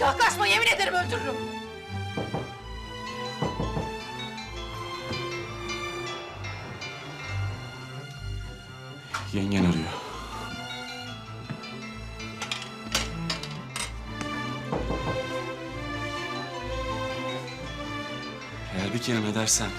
Yaklaşma yemin ederim öldürürüm. Yengen arıyor. Eğer bir kelime dersen...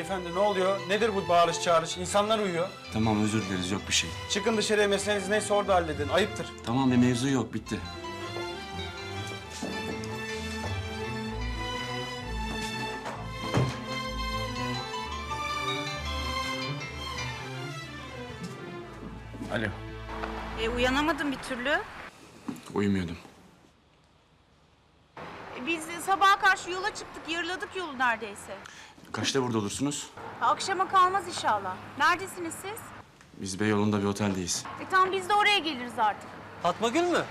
Beyefendi ne oluyor? Nedir bu bağırış çağırış? İnsanlar uyuyor. Tamam özür dileriz yok bir şey. Çıkın dışarıya meseleniz neyse orada halledin. Ayıptır. Tamam bir mevzu yok bitti. Alo. E, uyanamadım bir türlü. Uyumuyordum. E, biz sabaha karşı yola çıktık, yarıladık yolu neredeyse. Kaçta burada olursunuz? Akşama kalmaz inşallah. Neredesiniz siz? Biz Beyoğlu'nda bir oteldeyiz. E tamam biz de oraya geliriz artık. Fatma Gül mü?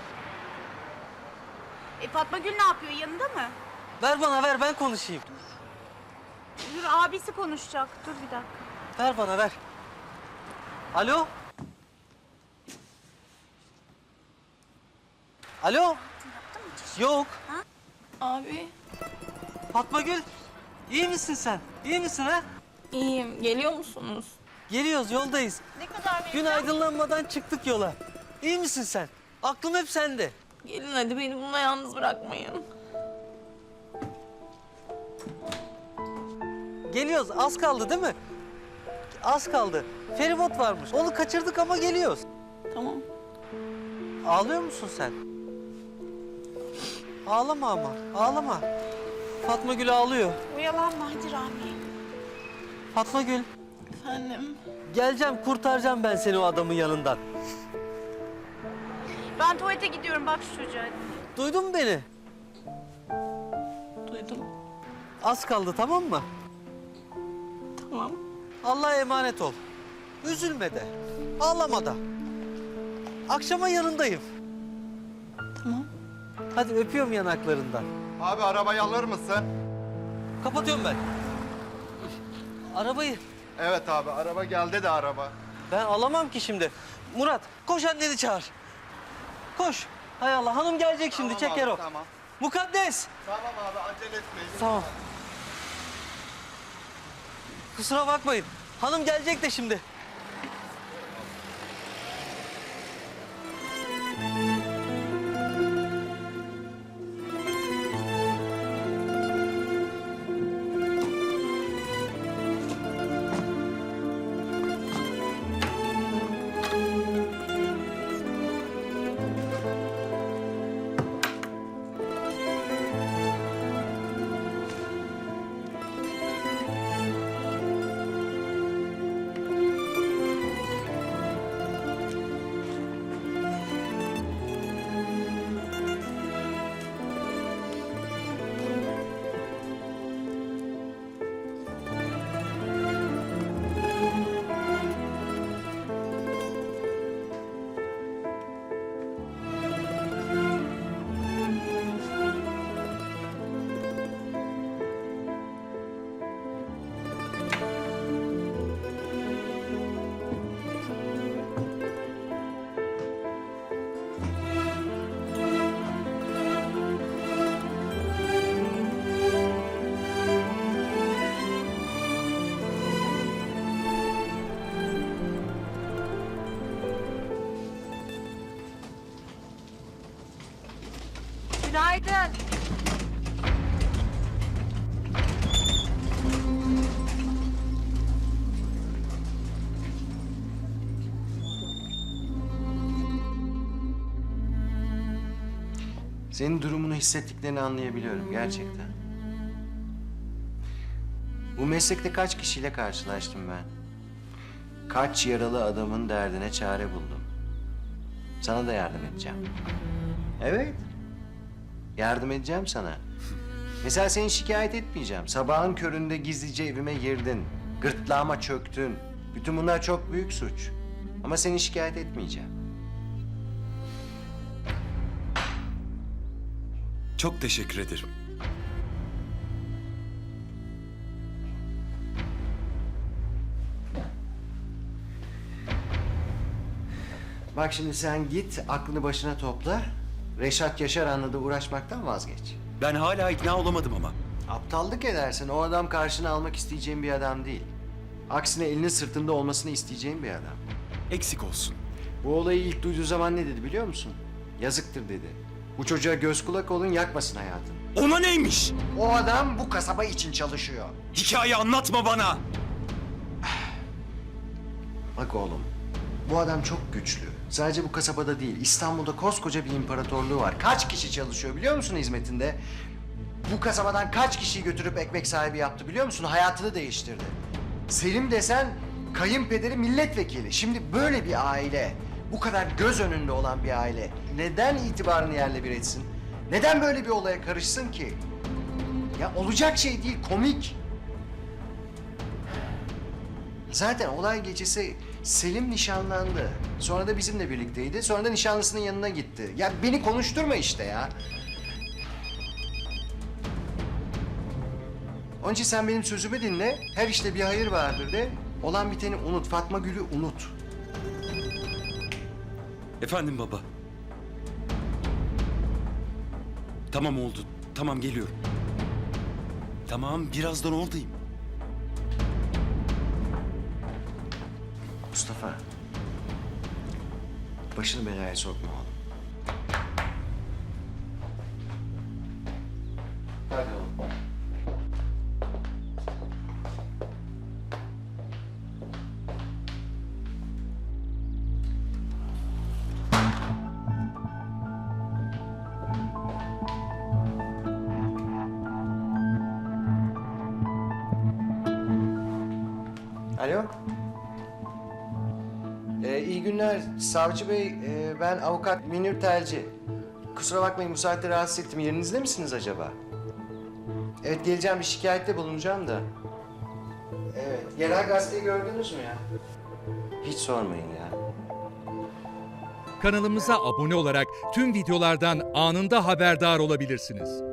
E Fatma Gül ne yapıyor, yanında mı? Ver bana ver ben konuşayım. Dur abisi konuşacak. Dur bir dakika. Ver bana ver. Alo? Alo? Yok. Abi Fatma Gül. İyi misin sen? İyi misin ha? iyiyim. Geliyor musunuz? Geliyoruz yoldayız. Ne kadar Gün aydınlanmadan çıktık yola. İyi misin sen? Aklım hep sende. Gelin hadi beni bununla yalnız bırakmayın. Geliyoruz az kaldı değil mi? Az kaldı. Feribot varmış. Onu kaçırdık ama geliyoruz. Tamam. Ağlıyor musun sen? Ağlama ama, ağlama. Fatma Gül ağlıyor. Oyalanma hadi Rami. Fatma Gül, Efendim. geleceğim kurtaracağım ben seni o adamın yanından. Ben tuvalete gidiyorum bak şu çocuğa. Duydun mu beni? Duydum. Az kaldı tamam mı? Tamam. Allah'a emanet ol. Üzülme de, ağlama da. Akşama yanındayım. Hadi öpüyorum yanaklarından. Abi arabayı alır mısın? Kapatıyorum ben. Arabayı Evet abi araba geldi de araba. ben alamam ki şimdi. Murat koş anneni çağır. Koş. Hay Allah hanım gelecek şimdi Tamam çeker abi, o. Tamam. Mukaddes. Tamam abi acele etmeyin. Tamam. Kusura bakmayın. Hanım gelecek de şimdi. Günaydın. Senin durumunu hissettiklerini anlayabiliyorum gerçekten. Bu meslekte kaç kişiyle karşılaştım ben. Kaç yaralı adamın derdine çare buldum. Sana da yardım edeceğim. Evet. Yardım edeceğim sana. Mesela seni şikayet etmeyeceğim. Sabahın köründe gizlice evime girdin. Gırtlağıma çöktün. Bütün bunlar çok büyük suç. Ama seni şikayet etmeyeceğim. Çok teşekkür ederim. Bak şimdi sen git, aklını başına topla. Reşat Yaşar anladı uğraşmaktan vazgeç. Ben hala ikna olamadım ama. Aptallık edersin. O adam karşına almak isteyeceğin bir adam değil. Aksine elinin sırtında olmasını isteyeceğin bir adam. Eksik olsun. Bu olayı ilk duyduğu zaman ne dedi biliyor musun? Yazıktır dedi. Bu çocuğa göz kulak olun yakmasın hayatını. Ona neymiş? O adam bu kasaba için çalışıyor. Hikaye anlatma bana. Bak oğlum, bu adam çok güçlü. Sadece bu kasabada değil, İstanbul'da koskoca bir imparatorluğu var. Kaç kişi çalışıyor biliyor musun hizmetinde? Bu kasabadan kaç kişiyi götürüp ekmek sahibi yaptı biliyor musun? Hayatını değiştirdi. Selim desen kayınpederi milletvekili. Şimdi böyle bir aile, bu kadar göz önünde olan bir aile neden itibarını yerle bir etsin? Neden böyle bir olaya karışsın ki? Ya olacak şey değil, komik. Zaten olay gecesi Selim nişanlandı. Sonra da bizimle birlikteydi. Sonra da nişanlısının yanına gitti. Ya beni konuşturma işte ya. Onun için sen benim sözümü dinle. Her işte bir hayır vardır de. Olan biteni unut. Fatma Gül'ü unut. Efendim baba. Tamam oldu. Tamam geliyorum. Tamam birazdan oradayım. Mustafa. Başını belaya sokma oğlum. Hadi oğlum. Alo. Ee, iyi günler savcı bey. Ee, ben avukat Münir Telci. Kusura bakmayın bu saatte rahatsız ettim. Yerinizde misiniz acaba? Evet geleceğim bir şikayette bulunacağım da. Evet. Yerel gazeteyi gördünüz mü ya? Hiç sormayın ya. Kanalımıza abone olarak tüm videolardan anında haberdar olabilirsiniz.